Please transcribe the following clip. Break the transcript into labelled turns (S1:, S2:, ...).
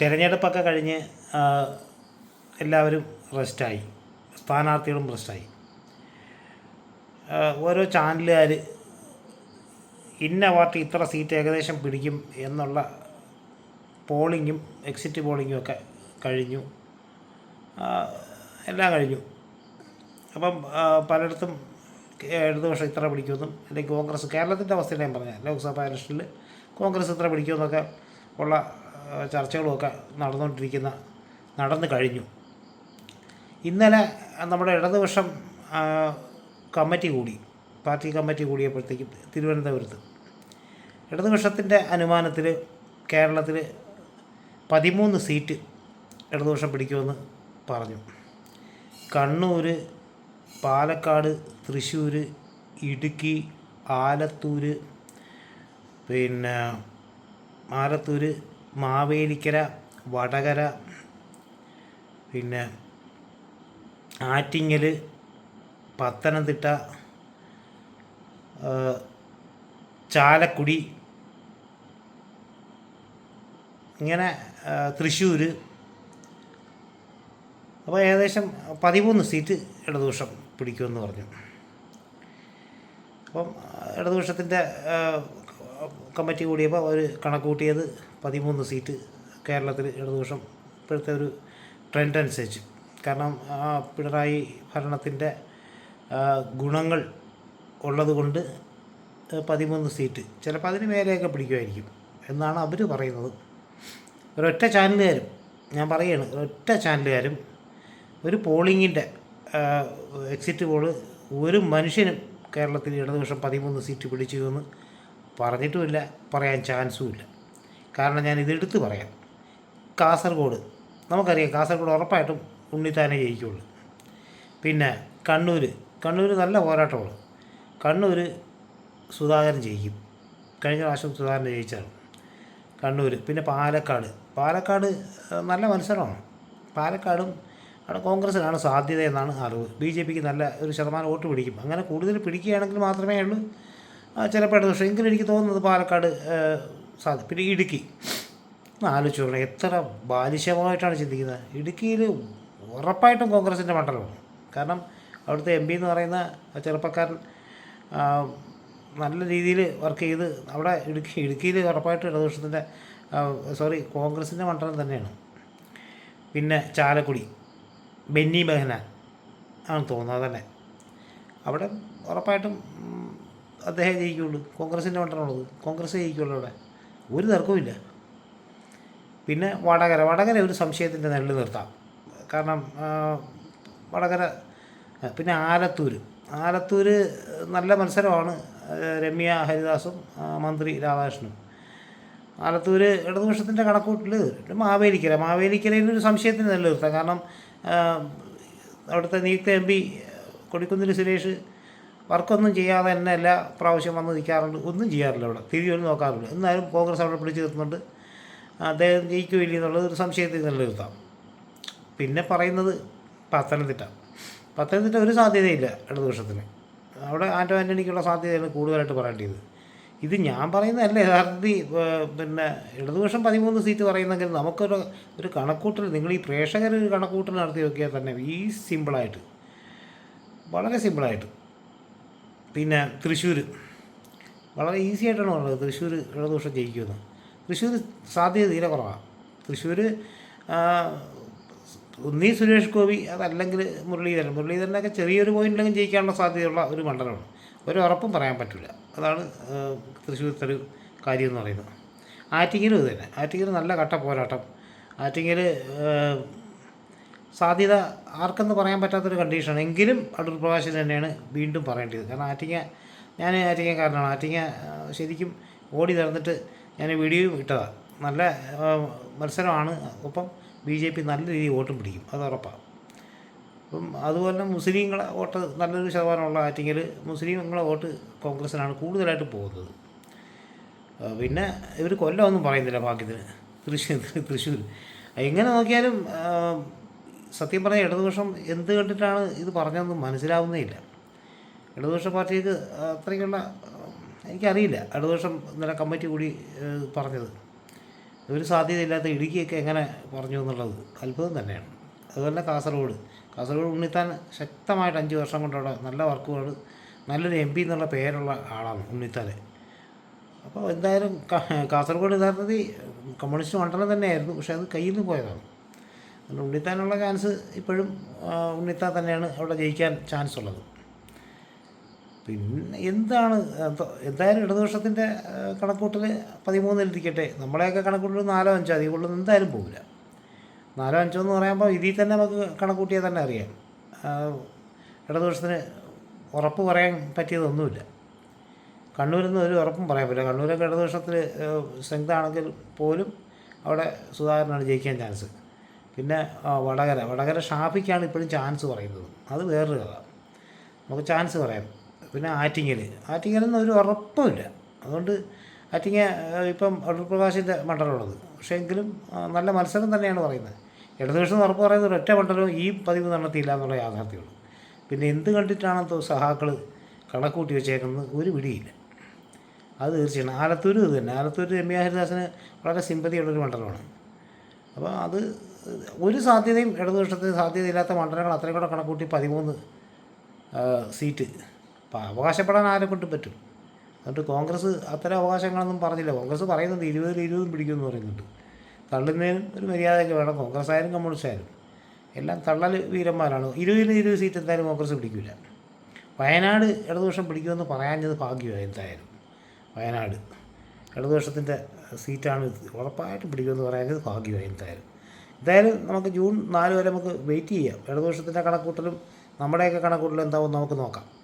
S1: തിരഞ്ഞെടുപ്പൊക്കെ കഴിഞ്ഞ് എല്ലാവരും റെസ്റ്റായി. സ്ഥാനാർത്ഥികളും റെസ്റ്റായി. ഓരോ ചാനലുകാർ ഇന്ന പാർട്ടി ഇത്ര സീറ്റ് ഏകദേശം പിടിക്കും എന്നുള്ള പോളിങ്ങും എക്സിറ്റ് പോളിങ്ങും ഒക്കെ കഴിഞ്ഞു. എല്ലാം കഴിഞ്ഞു. അപ്പം പലയിടത്തും ഇടതുപക്ഷം ഇത്ര പിടിക്കുമെന്നും അല്ലെങ്കിൽ കോൺഗ്രസ് കേരളത്തിന്റെ അവസ്ഥയിൽ ഞാൻ പറഞ്ഞത് ലോക്സഭാ ഇലക്ഷനിൽ കോൺഗ്രസ് ഇത്ര പിടിക്കുമെന്നൊക്കെ ഉള്ള ചർച്ചകളുമൊക്കെ നടന്നുകൊണ്ടിരിക്കുന്ന നടന്നു കഴിഞ്ഞു. ഇന്നലെ നമ്മുടെ ഇടതുപക്ഷം കമ്മിറ്റി കൂടി പാർട്ടി കമ്മിറ്റി കൂടിയപ്പോഴത്തേക്കും തിരുവനന്തപുരത്ത്. ഇടതുപക്ഷത്തിന്റെ അനുമാനത്തിൽ കേരളത്തിൽ പതിമൂന്ന് സീറ്റ് ഇടതുപക്ഷം പിടിക്കുമെന്ന് പറഞ്ഞു. കണ്ണൂർ പാലക്കാട് തൃശ്ശൂർ ഇടുക്കി ആലത്തൂർ പിന്നെ ആലത്തൂർ മാവേലിക്കര വടകര പിന്നെ ആറ്റിങ്ങൽ പത്തനംതിട്ട ചാലക്കുടി ഇങ്ങനെ തൃശ്ശൂർ അപ്പോൾ ഏകദേശം പതിമൂന്ന് സീറ്റ് ഇടതുപക്ഷം പിടിക്കുമെന്ന് പറഞ്ഞു. അപ്പം ഇടതുപക്ഷത്തിന്റെ കമ്മിറ്റി കൂടിയപ്പോൾ അവർ കണക്ക് കൂട്ടിയത് പതിമൂന്ന് സീറ്റ് കേരളത്തിൽ ഇടതുപക്ഷം ഇപ്പോഴത്തെ ഒരു ട്രെൻഡ് അനുസരിച്ച്. കാരണം പിണറായി ഭരണത്തിന്റെ ഗുണങ്ങൾ ഉള്ളതുകൊണ്ട് പതിമൂന്ന് സീറ്റ് ചിലപ്പോൾ അതിന് മേലെയൊക്കെ പിടിക്കുമായിരിക്കും എന്നാണ് അവർ പറയുന്നത്. ഒരൊറ്റ ചാനലുകാരും ഞാൻ പറയുകയാണ് ഒരൊറ്റ ചാനലുകാരും ഒരു പോളിങ്ങിന്റെ എക്സിറ്റ് പോൾ ഒരു മനുഷ്യനും കേരളത്തിൽ ഇടതുപക്ഷം പതിമൂന്ന് സീറ്റ് പിടിച്ചു എന്ന് പറഞ്ഞിട്ടുമില്ല പറയാൻ ചാൻസും ഇല്ല കാരണം ഞാൻ ഇത് ഇതെടുത്ത് പറയാം. കാസർഗോഡ്. നമുക്കറിയാം കാസർഗോഡ് ഉറപ്പായിട്ടും ഉണ്ണിത്താനെ ജയിക്കുള്ളൂ. പിന്നെ കണ്ണൂർ കണ്ണൂർ നല്ല പോരാട്ടമാണ്. കണ്ണൂർ സുധാകരൻ ജയിക്കും. കഴിഞ്ഞ പ്രാവശ്യം സുധാകരൻ ജയിച്ചാണ് കണ്ണൂർ പിന്നെ പാലക്കാട്. പാലക്കാട് നല്ല മത്സരമാണ്. പാലക്കാടും അവിടെ കോൺഗ്രസ്സിനാണ് സാധ്യത എന്നാണ് അറിവ്. ബി ജെ പിക്ക് നല്ല ഒരു ശതമാനം വോട്ട് പിടിക്കും. അങ്ങനെ കൂടുതൽ പിടിക്കുകയാണെങ്കിൽ മാത്രമേ ഉള്ളൂ. ചിലപ്പോൾ പക്ഷേ എങ്കിലും എനിക്ക് തോന്നുന്നത് പാലക്കാട് സാധ്യത പിന്നെ ഇടുക്കി. ആലോചിച്ച് എത്ര ബാലിശമായിട്ടാണ് ചിന്തിക്കുന്നത്. ഇടുക്കിയിൽ ഉറപ്പായിട്ടും കോൺഗ്രസിന്റെ മണ്ഡലമാണ്. കാരണം അവിടുത്തെ എം പി എന്ന് പറയുന്ന ചെറുപ്പക്കാരൻ നല്ല രീതിയിൽ വർക്ക് ചെയ്ത് അവിടെ ഇടുക്കി ഇടുക്കിയിൽ ഉറപ്പായിട്ടും ഇടതുപക്ഷത്തിന്റെ സോറി കോൺഗ്രസിന്റെ മണ്ഡലം തന്നെയാണ്. പിന്നെ ചാലക്കുടി ബെന്നി ബെഹനാൻ ആണ് തോന്നുന്നത് തന്നെ അവിടെ ഉറപ്പായിട്ടും അദ്ദേഹം ജയിക്കുള്ളൂ. കോൺഗ്രസിന്റെ മണ്ഡലമാണത് കോൺഗ്രസ് ജയിക്കുള്ളൂ അവിടെ. ഒരു തർക്കവുമില്ല പിന്നെ വടകര വടകര ഒരു സംശയത്തിന്റെ നിഴലിൽ നിർത്താം. കാരണം വടകര പിന്നെ ആലത്തൂർ ആലത്തൂർ നല്ല മത്സരമാണ്. രമ്യ ഹരിദാസും മന്ത്രി രാധാകൃഷ്ണനും. ആലത്തൂർ ഇടതുപക്ഷത്തിന്റെ കണക്കൂട്ടിൽ മാവേലിക്കര. മാവേലിക്കരയിൽ ഒരു സംശയത്തിന് നെല്ല് നിർത്താം. കാരണം അവിടുത്തെ നിയുക്ത എം പി കൊടിക്കുന്നിൽ സുരേഷ് വർക്കൊന്നും ചെയ്യാതെ തന്നെ എല്ലാ പ്രാവശ്യം വന്ന് നിൽക്കാറുണ്ട്. ഒന്നും ചെയ്യാറില്ല അവിടെ ഒന്നും നോക്കാറില്ല. എന്നാലും കോൺഗ്രസ് അവിടെ പിടിച്ചു നിർത്തുന്നുണ്ട്. അദ്ദേഹം ജയിക്കുമില്ല എന്നുള്ളത് ഒരു സംശയത്തിൽ നിലനിർത്താം പിന്നെ പറയുന്നത് പത്തനംതിട്ട. പത്തനംതിട്ട ഒരു സാധ്യതയില്ല ഇടതുപക്ഷത്തിന്. അവിടെ ആന്റോ ആന്റണിക്കുള്ള സാധ്യതയാണ് കൂടുതലായിട്ട് പറയേണ്ടത് ഇത് ഞാൻ പറയുന്നതല്ല. യഥാർത്ഥത്തിൽ പിന്നെ ഇടതുപക്ഷം പതിമൂന്ന് സീറ്റ് പറയുന്നെങ്കിൽ നമുക്കൊരു ഒരു കണക്കൂട്ടൽ നിങ്ങൾ ഈ പ്രേക്ഷകർ ഒരു കണക്കൂട്ടൽ നടത്തി നോക്കിയാൽ തന്നെ ഈ സിമ്പിളായിട്ട് വളരെ സിമ്പിളായിട്ട് പിന്നെ തൃശ്ശൂർ വളരെ ഈസി ആയിട്ടാണ് പറഞ്ഞത്. തൃശ്ശൂർ ഇടതുപക്ഷം ജയിക്കുമെന്ന്. തൃശ്ശൂർ സാധ്യത തീരെ കുറവാണ് തൃശ്ശൂർ ഒന്നീ സുരേഷ് ഗോപി അതല്ലെങ്കിൽ മുരളീധരൻ. മുരളീധരനൊക്കെ ചെറിയൊരു പോയിന്റിലെങ്കിലും ജയിക്കാനുള്ള സാധ്യതയുള്ള ഒരു മണ്ഡലമാണ്. ഒരു ഉറപ്പും പറയാൻ പറ്റില്ല അതാണ് തൃശ്ശൂരത്തെ ഒരു കാര്യം എന്ന് പറയുന്നത്. ആറ്റിങ്ങലും ഇത് തന്നെ. ആറ്റിങ്ങൽ നല്ല കട്ട പോരാട്ടം. ആറ്റിങ്ങൽ സാധ്യത ആർക്കെന്ന് പറയാൻ പറ്റാത്തൊരു കണ്ടീഷനാണ് എങ്കിലും അടൂർ പ്രകാശിൽ തന്നെയാണ് വീണ്ടും പറയേണ്ടത് കാരണം ആറ്റിങ്ങ ഞാൻ ആറ്റിങ്ങ കാരണമാണ് ആറ്റിങ്ങ ശരിക്കും ഓടി നടന്നിട്ട് ഞാൻ വീഡിയോ ഇട്ടതാണ് നല്ല മത്സരമാണ്. ഒപ്പം ബി ജെ പി നല്ല രീതിയിൽ വോട്ടും പിടിക്കും. അത് ഉറപ്പാണ് അപ്പം അതുപോലെ മുസ്ലിങ്ങളെ വോട്ട് നല്ലൊരു ശതമാനമുള്ള ആറ്റിങ്ങൽ മുസ്ലിങ്ങളെ വോട്ട് കോൺഗ്രസ്സിനാണ് കൂടുതലായിട്ട് പോകുന്നത്. പിന്നെ ഇവർ കൊല്ലമൊന്നും പറയുന്നില്ല ഭാഗ്യത്തിന്. തൃശ്ശൂർ തൃശ്ശൂർ. എങ്ങനെ നോക്കിയാലും സത്യം പറഞ്ഞാൽ ഇടതുപക്ഷം എന്ത് കണ്ടിട്ടാണ് ഇത് പറഞ്ഞതെന്ന് മനസ്സിലാവുന്നേ ഇല്ല ഇടതുപക്ഷ പാർട്ടിക്ക് അത്രയ്ക്കുള്ള എനിക്കറിയില്ല ഇടതുപക്ഷം ഇന്നലെ കമ്മിറ്റി കൂടി പറഞ്ഞത്. ഒരു സാധ്യതയില്ലാത്ത ഇടുക്കിയൊക്കെ എങ്ങനെ പറഞ്ഞു എന്നുള്ളത് അത്ഭുതം തന്നെയാണ്. അതുപോലെ കാസർഗോഡ്. കാസർഗോഡ് ഉണ്ണിത്താൻ ശക്തമായിട്ട് അഞ്ച് വർഷം കൊണ്ടവിടെ നല്ല വർക്കുകൾ നല്ലൊരു എം പി എന്നുള്ള പേരുള്ള ആളാണ് ഉണ്ണിത്താൻ അപ്പോൾ എന്തായാലും കാസർഗോഡ് യഥാർത്ഥത്തിൽ കമ്മ്യൂണിസ്റ്റ് മണ്ഡലം തന്നെയായിരുന്നു പക്ഷേ അത് കയ്യിൽ നിന്ന് പോയതാണ്. അതുകൊണ്ട് ഉണ്ണിത്താനുള്ള ചാൻസ് ഇപ്പോഴും ഉണ്ണിത്താൻ തന്നെയാണ് അവിടെ ജയിക്കാൻ ചാൻസ് ഉള്ളത്. പിന്നെ എന്താണ് എന്തോ- എന്തായാലും ഇടതുപക്ഷത്തിന്റെ കണക്കൂട്ടൽ പതിമൂന്നിലിരിക്കട്ടെ നമ്മളെയൊക്കെ കണക്കൂട്ടൽ നാലോ അഞ്ചോ അതിൽ കൂടുതൽ എന്തായാലും പോകില്ല നാലോ അഞ്ചോ എന്ന് പറയുമ്പോൾ ഇതിൽ തന്നെ നമുക്ക് കണക്കൂട്ടിയാൽ തന്നെ അറിയാം. ഇടതുപക്ഷത്തിന് ഉറപ്പ് പറയാൻ പറ്റിയതൊന്നുമില്ല. കണ്ണൂരിൽ നിന്ന് ഒരു ഉറപ്പും പറയാൻ പറ്റില്ല. കണ്ണൂരൊക്കെ ഇടതുപക്ഷത്തിൽ സ്ട്രെങ്ത് ആണെങ്കിൽ പോലും അവിടെ സുധാകരനാണ് ജയിക്കാൻ ചാൻസ് പിന്നെ വടകര. വടകര ഷാഫിക്കാണ് ഇപ്പോഴും ചാൻസ് പറയുന്നത്. അത് വേറൊരു കഥ. നമുക്ക് ചാൻസ് പറയാം. പിന്നെ ആറ്റിങ്ങൽ ആറ്റിങ്ങലൊന്നും ഒരു ഉറപ്പുമില്ല. അതുകൊണ്ട് ആറ്റിങ്ങ ഇപ്പം അടൂർ പ്രകാശിന്റെ മണ്ഡലമുള്ളത്. പക്ഷേ എങ്കിലും നല്ല മത്സരം തന്നെയാണ് പറയുന്നത്. ഇടതുപക്ഷം ഉറപ്പ് പറയുന്നത് ഒറ്റ മണ്ഡലവും ഈ പതിവ് നടത്തിയില്ല എന്നുള്ള യാഥാർത്ഥ്യമുള്ളൂ. പിന്നെ എന്ത് കണ്ടിട്ടാണ് സഹാക്കൾ കണക്കൂട്ടി വെച്ചേക്കുന്നത് ഒരു പിടിയില്ല. അത് തീർച്ചയാണ് ആലത്തൂർ ഇത് തന്നെ. ആലത്തൂർ രമ്യ ഹരിദാസിന് വളരെ സിമ്പതിയുള്ളൊരു മണ്ഡലമാണ്. അപ്പോൾ അത് ഒരു സാധ്യതയും ഇടതുപക്ഷത്തിന് സാധ്യതയില്ലാത്ത മണ്ഡലങ്ങൾ അത്രയും കൂടെ കണക്കൂട്ടി പതിമൂന്ന് സീറ്റ്. അപ്പോൾ അവകാശപ്പെടാൻ ആരെ കൊണ്ടും പറ്റും? എന്നിട്ട് കോൺഗ്രസ് അത്തരം അവകാശങ്ങളൊന്നും പറഞ്ഞില്ല. കോൺഗ്രസ് പറയുന്നുണ്ട് ഇരുപതിൽ ഇരുപതും പിടിക്കുമെന്ന് പറയുന്നുണ്ട്. തള്ളുന്നതിനും ഒരു മര്യാദയൊക്കെ വേണം. കോൺഗ്രസ് ആയാലും കമ്മ്യൂണിസ്റ്റ് ആയാലും എല്ലാം തള്ളൽ വീരന്മാരാണ്. ഇരുപതിന് ഇരുപത് സീറ്റ് എന്തായാലും കോൺഗ്രസ് പിടിക്കില്ല വയനാട് ഇടതുപക്ഷം പിടിക്കുമെന്ന് പറയാഞ്ഞത് ഭാഗ്യമായി എന്തായാലും. വയനാട് ഇടതുപക്ഷത്തിന്റെ സീറ്റാണ് ഉറപ്പായിട്ട് പിടിക്കുമെന്ന് പറയാഞ്ഞത് ഭാഗ്യമായി എന്തായാലും. എന്തായാലും നമുക്ക് ജൂൺ നാല് വരെ നമുക്ക് വെയിറ്റ് ചെയ്യാം. ഇടതുപക്ഷത്തിന്റെ കണക്കൂട്ടലും നമ്മുടെയൊക്കെ കണക്കൂട്ടലും എന്താവും നമുക്ക് നോക്കാം.